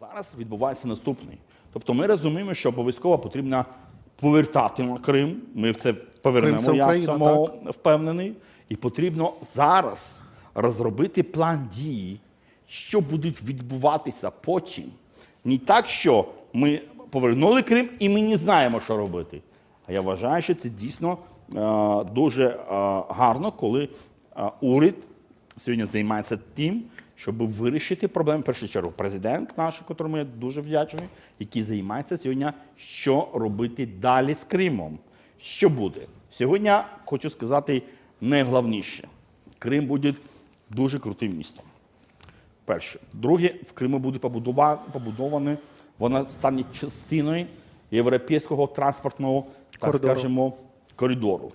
Зараз відбувається наступний. Тобто ми розуміємо, що обов'язково потрібно повертати на Крим. Ми в це повернемо, Крим я в цьому впевнений. І потрібно зараз розробити план дії, що буде відбуватися потім. Не так, що ми повернули Крим і ми не знаємо, що робити. А я вважаю, що це дійсно е, дуже е, гарно, коли е, уряд сьогодні займається тим, щоб вирішити проблеми. В першу чергу, президент наш, якому я дуже вдячний, який займається сьогодні, що робити далі з Кримом. Що буде? Сьогодні хочу сказати найголовніше: Крим буде дуже крутим містом. Перше. Друге, в Криму буде побудова- побудоване, вона стане частиною європейського транспортного, так Коридору. коридору.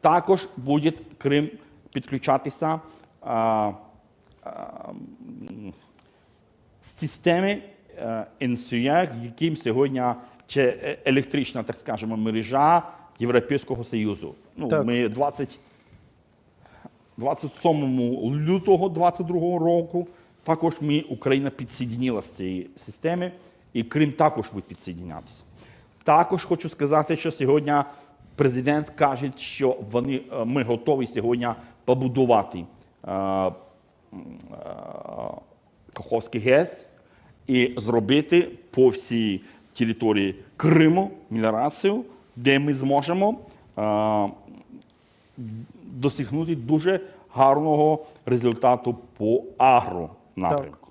Також буде Крим підключатися системи е, яким сьогодні чи електрична, так скажемо, мережа Європейського Союзу. Ну, Так. ми 20 27 лютого 22 року також ми, Україна підсоединила з цієї системи, і Крим також буде підсоединятися. Також хочу сказати, що сьогодні президент каже, що вони, е, ми готові сьогодні побудувати е, Каховський ГЕС і зробити по всій території Криму мінерацію, де ми зможемо е, досягнути дуже гарного результату по агро напрямку.